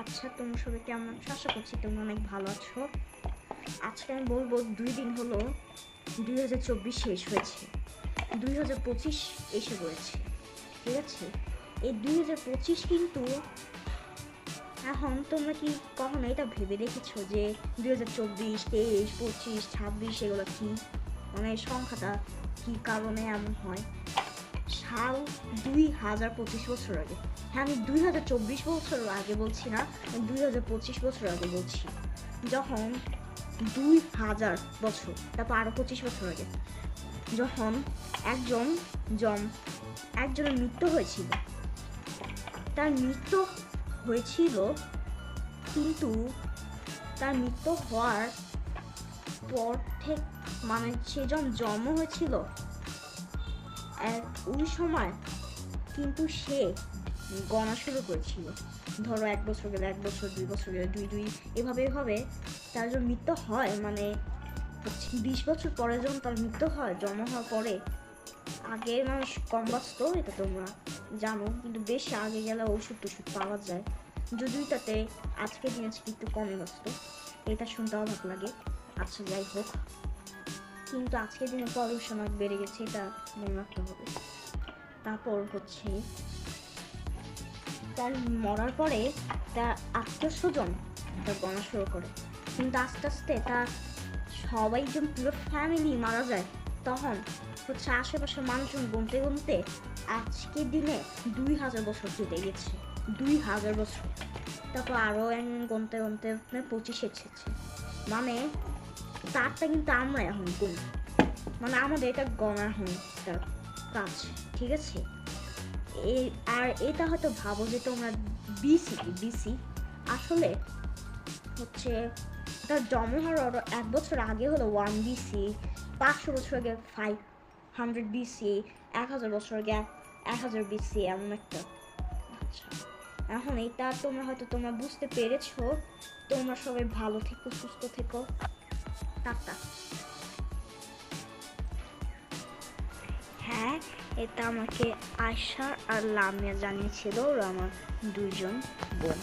আচ্ছা তোমরা সবাই কেমন? আছো আশা করছি তোমরা অনেক ভালো আছো। আজকে আমি বলব, দুই দিন হলো দুই হাজার চব্বিশ শেষ হয়েছে। দুই হাজার পঁচিশ এসে পড়েছে, ঠিক আছে? এই দুই হাজার পঁচিশ কিন্তু, এখন তোমরা কি কখনো এটা ভেবে দেখেছ যে দুই হাজার চব্বিশ, তেইশ, পঁচিশ, ছাব্বিশ, এগুলো কি? মানে সংখ্যাটা কি কারণে এমন হয়? সাল দুই হাজার পঁচিশ বছর আগে? হ্যাঁ আমি দুই হাজার চব্বিশ বছর আগে বলছি না দুই হাজার পঁচিশ বছর আগে বলছি। যখন দুই হাজার বছর, তারপর আরও পঁচিশ বছর আগে, যখন একজন জন, একজনের মৃত্যু হয়েছিল। তার মৃত্যু হয়েছিল, কিন্তু তার মৃত্যু হওয়ার পর থেকে মানে সে যখন জন্ম হয়েছিল ওই সময় কিন্তু সে গণা শুরু করেছিল। ধরো এক বছর গেলে এক বছর, দুই বছর গেলে দুই দুই এভাবে এভাবে তার যখন মৃত্যু হয় মানে বিশ বছর পরে যখন তার মৃত্যু হয়, জন্ম হওয়ার পরে আগে মানুষ কম বাঁচত, এটা তোমরা জানো, কিন্তু বেশি আগে গেলে ওষুধ টষুধ পাওয়া যায়। যদিও তাতে আজকের দিনে একটু কমে বাঁচত। এটা শুনতে অবাক লাগে। আচ্ছা যাই হোক। কিন্তু আজকের দিনে পলিউশন অনেক বেড়ে গেছে, এটা মনে রাখতে হবে। তারপর হচ্ছে, তার মরার পরে তার আত্মীয় স্বজন তার গণা শুরু করে। কিন্তু আস্তে আস্তে তার সবাই যখন পুরো ফ্যামিলি মারা যায়, তখন হচ্ছে আশেপাশের মানুষজন গুনতে গুনতে আজকের দিনে দুই হাজার বছর কেটে গেছে। দুই হাজার বছর। তারপর আরও গুনতে গুনতে পঁচিশ এসেছে মানে তারটা কিন্তু আমরা এখন গুনি মানে আমাদের এটা গণার এখন কাজ, ঠিক আছে? এই, আর এটা হয়তো ভাবো যে তোমরা বিসি বিসি? আসলে হচ্ছে তার জন্ম হওয়ার এক বছর আগে হলো ওয়ান বিসি পাঁচশো বছর আগে ফাইভ হান্ড্রেড বিসি এক হাজার বছর আগে এক হাজার বিসি এমন একটা। আচ্ছা এখন এটা তোমরা হয়তো তোমরা বুঝতে পেরেছ। তোমরা সবাই ভালো থেকো, সুস্থ থেকো। টাটা হ্যাঁ এটা আমাকে আশা আর লামিয়া জানিয়েছিল ওরা আমার দুজন বোন।